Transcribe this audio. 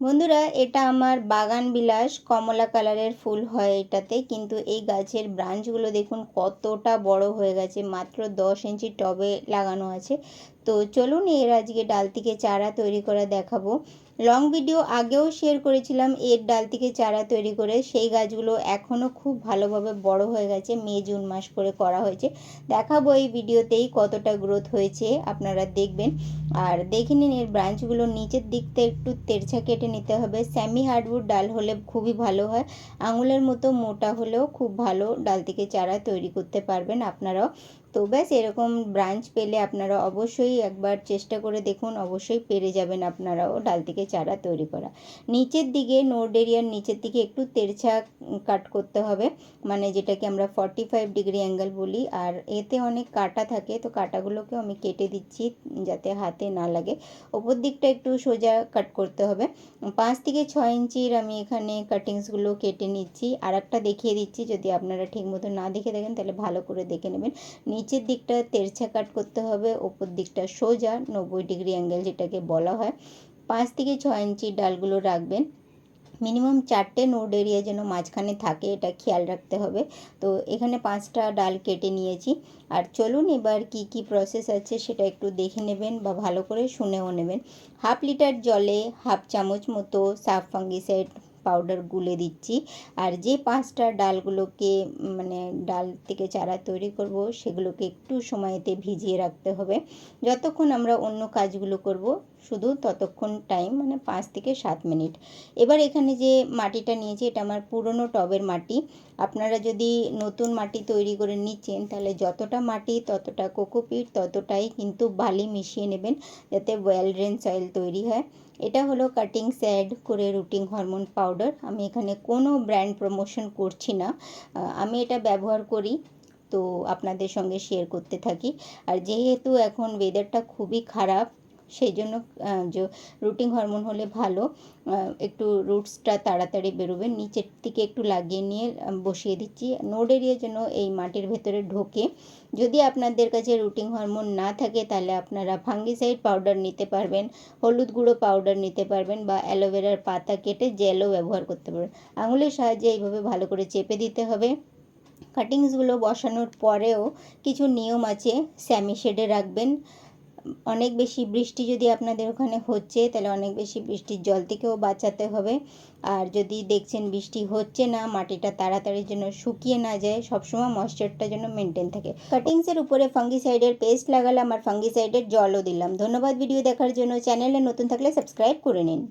বন্ধুরা, এটা আমার বাগান বিলাস কমলা কালারের ফুল হয় এটাতে, কিন্তু এই গাছের ব্রাঞ্চগুলো দেখুন কতটা বড় হয়ে গেছে। মাত্র দশ ইঞ্চি টবে লাগানো আছে। তো চলুন এর আজকে ডাল থেকে চারা তৈরি করা দেখাবো। লং ভিডিও আগেও শেয়ার করেছিলাম, এর ডাল থেকে চারা তৈরি করে। সেই গাছগুলো এখনও খুব ভালোভাবে বড় হয়ে গেছে, মে, জুন মাস করে করা হয়েছে। দেখাবো এই ভিডিওতেই কতটা গ্রোথ হয়েছে, আপনারা দেখবেন। আর দেখে নিন, এর ব্রাঞ্চগুলো নিচের দিকতে একটু তেরছা কেটে নিতে হবে। স্যামি হার্ডউড ডাল হলে খুবই ভালো হয়। আঙুলের মতো মোটা হলেও খুব ভালো ডাল থেকে চারা তৈরি করতে পারবেন আপনারাও। তো ব্যাস, এরকম ব্রাঞ্চ পেলে আপনারা অবশ্যই একবার চেষ্টা করে দেখুন, অবশ্যই পেরে যাবেন আপনারাও ডাল থেকে চারা তৈরি করা। নিচের দিকে, নোড এরিয়ার নিচের দিকে একটু তেরছা কাট করতে হবে। মানে যেটাকে আমরা ফর্টি ফাইভ ডিগ্রি অ্যাঙ্গেল বলি। আর এতে অনেক কাটা থাকে, তো কাটাগুলোকেও আমি কেটে দিচ্ছি, যাতে হাতে না লাগে। ওপর দিকটা একটু সোজা কাট করতে হবে। পাঁচ থেকে ছয় ইঞ্চির আমি এখানে কাটিংসগুলো কেটে নিচ্ছি। আর একটা দেখিয়ে দিচ্ছি, যদি আপনারা ঠিক মতো না দেখে দেখেন, তাহলে ভালো করে দেখে নেবেন। নিচের দিকটা তেরছা কাট করতে হবে, ওপর দিকটা সোজা নব্বই ডিগ্রি অ্যাঙ্গেল যেটাকে বলা হয়। পাঁচ থেকে ছয় ইঞ্চি ডালগুলো রাখবেন। মিনিমাম চারটে নোড এরিয়া যেন মাঝখানে থাকে, এটা খেয়াল রাখতে হবে। তো এখানে পাঁচটা ডাল কেটে নিয়েছি। আর চলুন এবার কি কি প্রসেস আছে সেটা একটু দেখে নেবেন বা ভালো করে শুনেও নেবেন। হাফ লিটার জলে হাফ চামচ মতো সাফ ফাঙ্গিসাইড পাউডার গুলে দিচ্ছি। আর যে পাঁচটা ডালগুলোকে মানে ডাল থেকে চারা তৈরি করব, সেগুলোকে একটু সময়তে ভিজিয়ে রাখতে হবে। যতক্ষণ আমরা অন্য কাজগুলো করব শুধু ততক্ষণ টাইম মানে পাঁচ থেকে সাত মিনিট এবার এখানে যে মাটিটা নিয়েছি, এটা আমার পুরনো টবের মাটি। আপনারা যদি নতুন মাটি তৈরি করে নিচ্ছেন, তাহলে যতটা মাটি, ততটা কোকোপিট ততটাই কিন্তু বালি মিশিয়ে নেবেন, যাতে ওয়েল ড্রেন সয়েল তৈরি হয়। এটা হলো কাটিং স্যাড করে রুটিং হরমোন পাউডার আমি এখানে কোনো ব্র্যান্ড প্রমোশন করছি না। আমি এটা ব্যবহার করি, তো আপনাদের সঙ্গে শেয়ার করতে থাকি। আর যেহেতু এখন ওয়েদারটা খুবই খারাপ সেই জন্য রুটিং হরমোন হলে ভালো একটু রুটসটা তাড়াতাড়ি বেরোবে। নিচের দিকে একটু লাগিয়ে নিয়ে বসিয়ে দিচ্ছি। নোড এরিয়া যেন এই মাটির ভেতরে ঢোকে। যদি আপনাদের কাছে রুটিং হরমোন না থাকে, তাহলে আপনারা ফাঙ্গিসাইড পাউডার নিতে পারবেন, হলুদ গুঁড়ো পাউডার নিতে পারবেন বা অ্যালোভেরার পাতা কেটে জেলও ব্যবহার করতে পারবেন। আঙুলের সাহায্যে এইভাবে ভালো করে চেপে দিতে হবে। কাটিংসগুলো বসানোর পরেও কিছু নিয়ম আছে, স্যামি শেডে রাখবেন। অনেক বেশি বৃষ্টি যদি আপনাদের ওখানে হচ্ছে, তাহলে অনেক বেশি বৃষ্টির জল থেকেও বাঁচাতে হবে। আর যদি দেখছেন বৃষ্টি হচ্ছে না, মাটিটা তাড়াতাড়ি যেন শুকিয়ে না যায়, সবসময় ময়শ্চারটা যেন মেনটেন থাকে। কাটিংসের উপরে ফাঙ্গিসাইডের পেস্ট লাগালাম, আর ফাঙ্গিসাইডের জলও দিলাম। ধন্যবাদ ভিডিও দেখার জন্য। চ্যানেলে নতুন থাকলে সাবস্ক্রাইব করে নিন।